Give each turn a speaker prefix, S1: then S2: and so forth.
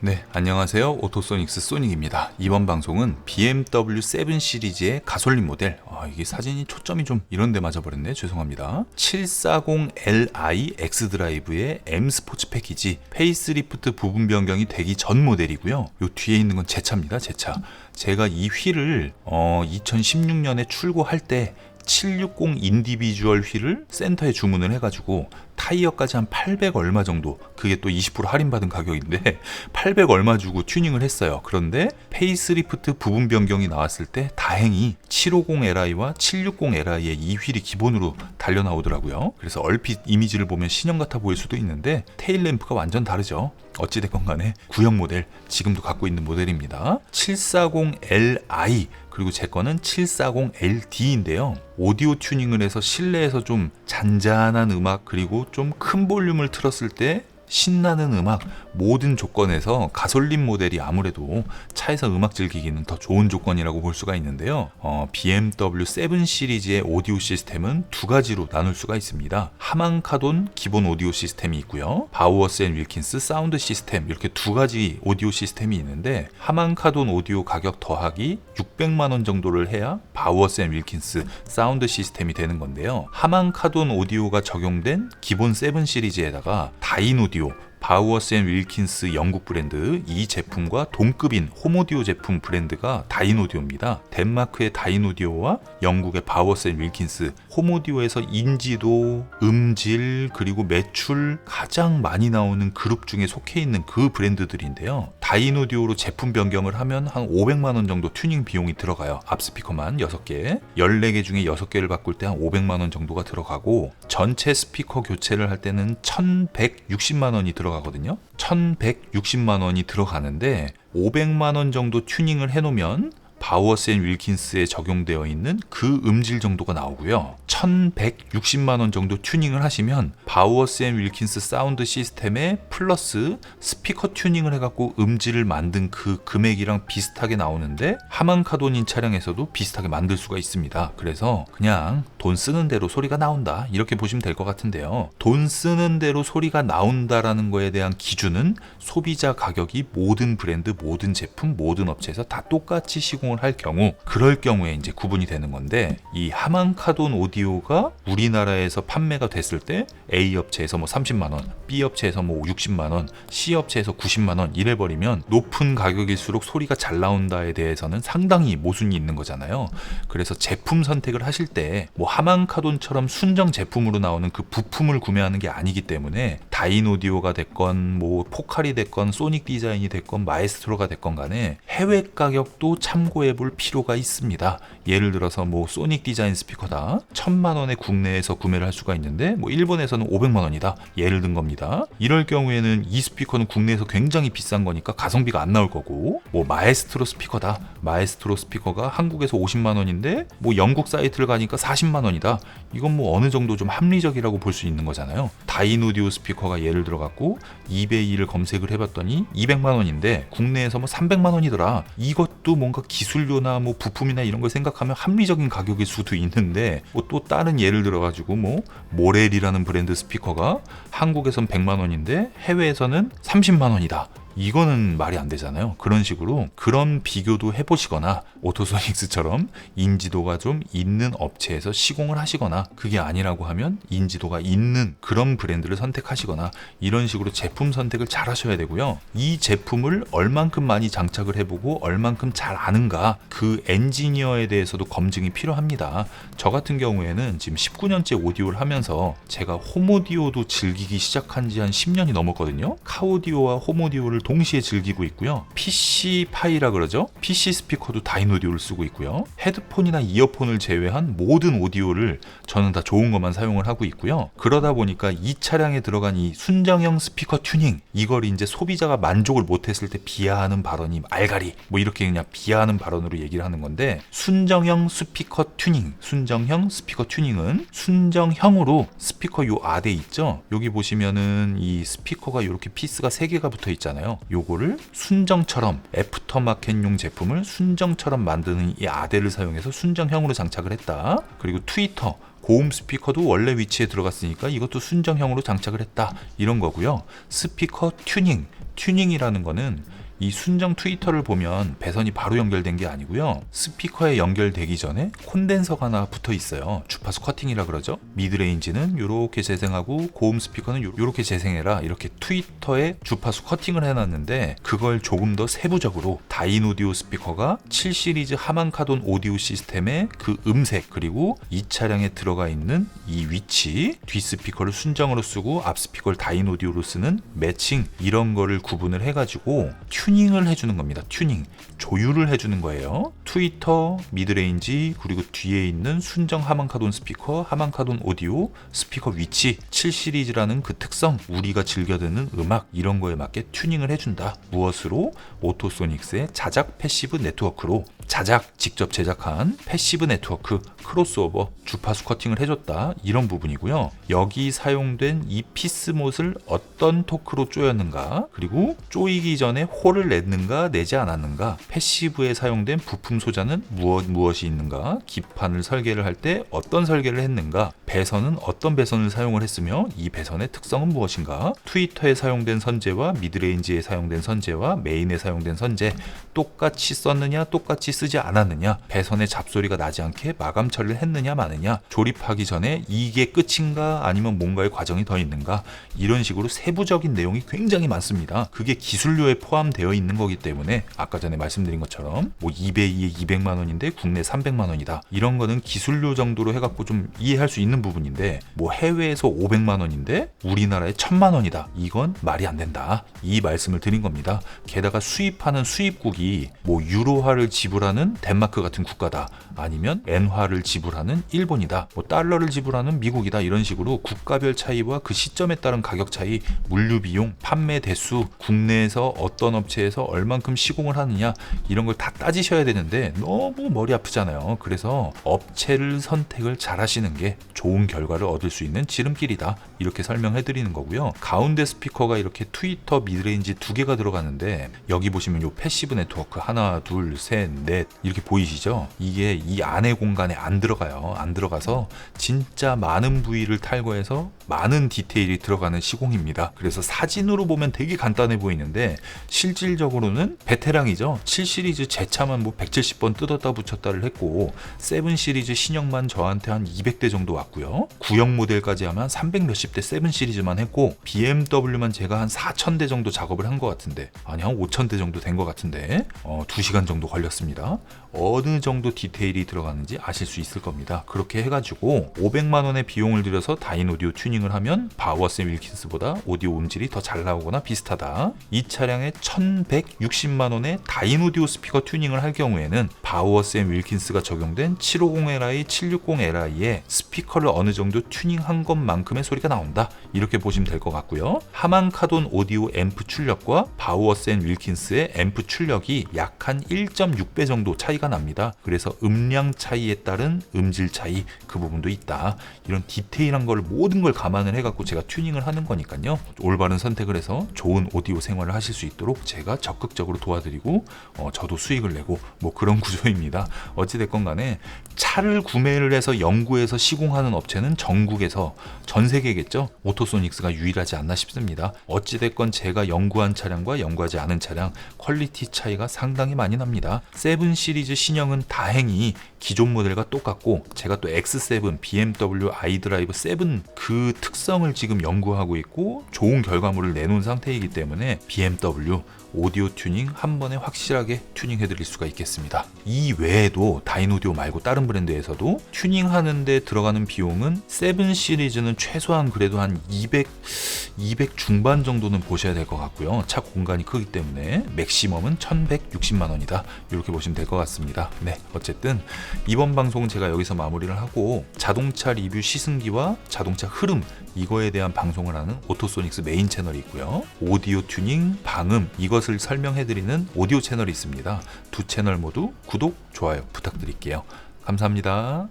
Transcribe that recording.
S1: 네, 안녕하세요. 오토소닉스 소닉입니다. 이번 방송은 BMW 7 시리즈의 가솔린 모델. 아, 이게 사진이 초점이 좀 이런 데 맞아버렸네. 죄송합니다. 740Li X 드라이브의 M 스포츠 패키지 페이스리프트 부분 변경이 되기 전 모델이고요. 요 뒤에 있는 건 제 차입니다. 제 차. 제가 이 휠을 어, 2016년에 출고할 때 760 인디비주얼 휠을 센터에 주문을 해가지고 타이어까지 한 800 얼마 정도 그게 또 20% 할인받은 가격인데 800 얼마 주고 튜닝을 했어요. 그런데 페이스리프트 부분 변경이 나왔을 때 다행히 750Li와 760Li의 이 휠이 기본으로 달려 나오더라고요. 그래서 얼핏 이미지를 보면 신형 같아 보일 수도 있는데 테일 램프가 완전 다르죠. 어찌됐건 간에 구형 모델 지금도 갖고 있는 모델입니다. 740Li 그리고 제 거는 740LD인데요. 오디오 튜닝을 해서 실내에서 좀 잔잔한 음악 그리고 좀 큰 볼륨을 틀었을 때 신나는 음악 모든 조건에서 가솔린 모델이 아무래도 차에서 음악 즐기기는 더 좋은 조건이라고 볼 수가 있는데요. 어, BMW 7 시리즈의 오디오 시스템은 두 가지로 나눌 수가 있습니다. 하만카돈 기본 오디오 시스템이 있고요. 바우어스 앤 윌킨스 사운드 시스템 이렇게 두 가지 오디오 시스템이 있는데 하만카돈 오디오 가격 더하기 600만 원 정도를 해야 바우어스 앤 윌킨스 사운드 시스템이 되는 건데요. 하만카돈 오디오가 적용된 기본 7 시리즈에다가 다인 오디오 라디오. 바우어스 앤 윌킨스 영국 브랜드 이 제품과 동급인 홈오디오 제품 브랜드가 다인오디오입니다. 덴마크의 다인오디오와 영국의 바우어스 앤 윌킨스 홈오디오에서 인지도, 음질 그리고 매출 가장 많이 나오는 그룹 중에 속해 있는 그 브랜드들인데요. 다인오디오로 제품 변경을 하면 한 500만 원 정도 튜닝 비용이 들어가요. 앞 스피커만 6개, 14개 중에 6개를 바꿀 때 한 500만 원 정도가 들어가고 전체 스피커 교체를 할 때는 1,160만 원이 들어가 거든요. 1,160만 원이 들어가는데 500만 원 정도 튜닝을 해놓으면 바우어스 앤 윌킨스에 적용되어 있는 그 음질 정도가 나오고요. 1160만 원 정도 튜닝을 하시면 바우어스 앤 윌킨스 사운드 시스템에 플러스 스피커 튜닝을 해갖고 음질을 만든 그 금액이랑 비슷하게 나오는데 하만카돈인 차량에서도 비슷하게 만들 수가 있습니다. 그래서 그냥 돈 쓰는 대로 소리가 나온다 이렇게 보시면 될 것 같은데요. 돈 쓰는 대로 소리가 나온다라는 거에 대한 기준은 소비자 가격이 모든 브랜드, 모든 제품, 모든 업체에서 다 똑같이 시공 할 경우 그럴 경우에 이제 구분이 되는 건데 이 하만카돈 오디오가 우리나라에서 판매가 됐을 때 A 업체에서 뭐 30만 원, B 업체에서 뭐 60만 원, C 업체에서 90만 원 이래 버리면 높은 가격일수록 소리가 잘 나온다에 대해서는 상당히 모순이 있는 거잖아요. 그래서 제품 선택을 하실 때 뭐 하만카돈처럼 순정 제품으로 나오는 그 부품을 구매하는 게 아니기 때문에 다인 오디오가 됐건 뭐 포칼이 됐건 소닉 디자인이 됐건 마에스트로가 됐건 간에 해외 가격도 참고 해 볼 필요가 있습니다. 예를 들어서 뭐 소닉 디자인 스피커다. 천만 원에 국내에서 구매를 할 수가 있는데 뭐 일본에서는 500만 원이다. 예를 든 겁니다. 이럴 경우에는 이 스피커는 국내에서 굉장히 비싼 거니까 가성비가 안 나올 거고 뭐 마에스트로 스피커다. 마에스트로 스피커가 한국에서 50만 원인데 뭐 영국 사이트를 가니까 40만 원이다. 이건 뭐 어느 정도 좀 합리적이라고 볼 수 있는 거잖아요. 다인 오디오 스피커가 예를 들어 갖고 이베이를 검색을 해 봤더니 200만 원인데 국내에서 뭐 300만 원이더라. 이것도 뭔가 기술 료나 뭐 부품이나 이런 걸 생각하면 합리적인 가격일 수도 있는데 뭐 또 다른 예를 들어 가지고 뭐 모렐이라는 브랜드 스피커가 한국에선 100만 원인데 해외에서는 30만 원이다. 이거는 말이 안 되잖아요. 그런 식으로 그런 비교도 해보시거나 오토소닉스처럼 인지도가 좀 있는 업체에서 시공을 하시거나 그게 아니라고 하면 인지도가 있는 그런 브랜드를 선택하시거나 이런 식으로 제품 선택을 잘 하셔야 되고요. 이 제품을 얼만큼 많이 장착을 해보고 얼만큼 잘 아는가 그 엔지니어에 대해서도 검증이 필요합니다. 저 같은 경우에는 지금 19년째 오디오를 하면서 제가 홈오디오도 즐기기 시작한 지 한 10년이 넘었거든요. 카오디오와 홈오디오를 동시에 즐기고 있고요. PC 파이라 그러죠. PC 스피커도 다인 오디오를 쓰고 있고요. 헤드폰이나 이어폰을 제외한 모든 오디오를 저는 다 좋은 것만 사용을 하고 있고요. 그러다 보니까 이 차량에 들어간 이 순정형 스피커 튜닝 이걸 이제 소비자가 만족을 못했을 때 비하하는 발언이 알가리 뭐 이렇게 그냥 비하하는 발언으로 얘기를 하는 건데 순정형 스피커 튜닝 순정형 스피커 튜닝은 순정형으로 스피커 요 아대 있죠 여기 보시면은 이 스피커가 이렇게 피스가 세 개가 붙어 요거를 순정처럼 애프터마켓용 제품을 순정처럼 만드는 이 아대를 사용해서 순정형으로 장착을 했다. 그리고 트위터 고음 스피커도 원래 위치에 들어갔으니까 이것도 순정형으로 장착을 했다. 이런 거고요. 스피커 튜닝 튜닝이라는 거는 이 순정 트위터를 보면 배선이 바로 연결된 게 아니고요. 스피커에 연결되기 전에 콘덴서가 하나 붙어 있어요. 주파수 커팅이라 그러죠. 미드레인지는 이렇게 재생하고 고음 스피커는 이렇게 재생해라. 이렇게 트위터에 주파수 커팅을 해놨는데 그걸 조금 더 세부적으로 다인 오디오 스피커가 7 시리즈 하만카돈 오디오 시스템의 그 음색 그리고 이 차량에 들어가 있는 이 위치 뒷 스피커를 순정으로 쓰고 앞 스피커를 다인 오디오로 쓰는 매칭 이런 거를 구분을 해가지고 튜닝을 해주는 겁니다. 튜닝. 조율을 해주는 거예요. 트위터, 미드레인지, 그리고 뒤에 있는 순정 하만카돈 스피커, 하만카돈 오디오, 스피커 위치, 7 시리즈라는 그 특성, 우리가 즐겨 듣는 음악, 이런 거에 맞게 튜닝을 해준다. 무엇으로? 오토소닉스의 자작 패시브 네트워크로 자작 직접 제작한 패시브 네트워크 크로스오버 주파수 커팅을 해줬다. 이런 부분이고요. 여기 사용된 이 피스못을 어떤 토크로 쪼였는가 그리고 쪼이기 전에 홀을 냈는가 내지 않았는가 패시브에 사용된 부품 소자는 무엇 무엇이 있는가 기판을 설계를 할 때 어떤 설계를 했는가 배선은 어떤 배선을 사용을 했으며 이 배선의 특성은 무엇인가 트위터에 사용된 선재와 미드레인지에 사용된 선재와 메인에 사용된 선재 똑같이 썼느냐 똑같이 쓰지 않았느냐 배선의 잡소리가 나지 않게 마감 처리를 했느냐 마느냐 조립하기 전에 이게 끝인가 아니면 뭔가의 과정이 더 있는가 이런 식으로 세부적인 내용이 굉장히 많습니다. 그게 기술료에 포함되어 있는 거기 때문에 아까 전에 말씀드린 것처럼 뭐 이베이에 200만 원인데 국내 300만 원이다. 이런 거는 기술료 정도로 해갖고 좀 이해할 수 있는 부분인데 뭐 해외에서 500만 원인데 우리나라에 1000만 원이다. 이건 말이 안 된다. 이 말씀을 드린 겁니다. 게다가 수입하는 수입국이 뭐 유로화를 지불하 는 덴마크 같은 국가다. 아니면 엔화를 지불하는 일본이다. 뭐 달러를 지불하는 미국이다. 이런 식으로 국가별 차이와 그 시점에 따른 가격 차이 물류 비용 판매 대수 국내에서 어떤 업체에서 얼만큼 시공을 하느냐 이런 걸 다 따지셔야 되는데 너무 머리 아프잖아요. 그래서 업체를 선택을 잘 하시는 게 좋은 결과를 얻을 수 있는 지름길이다. 이렇게 설명해 드리는 거고요. 가운데 스피커가 이렇게 트위터 미드레인지 두 개가 들어가는데 여기 보시면 요 패시브 네트워크 하나 둘 셋 넷 이렇게 보이시죠? 이게 이 안에 공간에 안 들어가요. 안 들어가서 진짜 많은 부위를 탈거해서 많은 디테일이 들어가는 시공입니다. 그래서 사진으로 보면 되게 간단해 보이는데 실질적으로는 베테랑이죠? 7 시리즈 제 차만 뭐 170번 뜯었다 붙였다를 했고 7 시리즈 신형만 저한테 한 200대 정도 왔고요. 구형 모델까지 하면 300 몇십 대 7 시리즈만 했고 BMW만 제가 한 4,000대 정도 작업을 한 것 같은데 아니 한 5,000대 정도 된 것 같은데 어, 2시간 정도 걸렸습니다 어느 정도 디테일이 들어가는지 아실 수 있을 겁니다. 그렇게 해가지고 500만 원의 비용을 들여서 다인 오디오 튜닝을 하면 바우어스 윌킨스보다 오디오 음질이 더 잘 나오거나 비슷하다. 이 차량에 1160만 원의 다인 오디오 스피커 튜닝을 할 경우에는 앤 윌킨스가 적용된 750Li, 760Li에 스피커를 어느 정도 튜닝한 것만큼의 소리가 나온다. 이렇게 보시면 될 것 같고요. 하만 카돈 오디오 앰프 출력과 바우어스 앤 윌킨스의 앰프 출력이 약 한 1.6배 정도 차이가 납니다. 그래서 음량 차이에 따른 음질 차이 그 부분도 있다. 이런 디테일한 걸 모든 걸 감안을 해갖고 제가 튜닝을 하는 거니까요. 올바른 선택을 해서 좋은 오디오 생활을 하실 수 있도록 제가 적극적으로 도와드리고 어, 저도 수익을 내고 뭐 그런 구조입니다. 어찌됐건 간에 차를 구매를 해서 연구해서 시공하는 업체는 전국에서 전 세계겠죠? 오토소닉스가 유일하지 않나 싶습니다. 어찌됐건 제가 연구한 차량과 연구하지 않은 차량 퀄리티 차이가 상당히 많이 납니다 7 시리즈 신형은 다행히 기존 모델과 똑같고 제가 또 X7 BMW iDrive 7 그 특성을 지금 연구하고 있고 좋은 결과물을 내놓은 상태이기 때문에 BMW 오디오 튜닝 한 번에 확실하게 튜닝 해드릴 수가 있겠습니다. 이 외에도 다이노디오 말고 다른 브랜드에서도 튜닝 하는데 들어가는 비용은 7 시리즈는 최소한 그래도 한 200, 200 중반 정도는 보셔야 될 것 같고요. 차 공간이 크기 때문에 맥시멈은 1160만 원이다. 이렇게 보시면 될 것 같습니다. 네, 어쨌든 이번 방송은 제가 여기서 마무리를 하고 자동차 리뷰 시승기와 자동차 흐름 이거에 대한 방송을 하는 오토소닉스 메인 채널이 있고요. 오디오 튜닝, 방음 이 것을 설명해드리는 오디오 채널이 있습니다. 두 채널 모두 구독, 좋아요 부탁드릴게요. 감사합니다.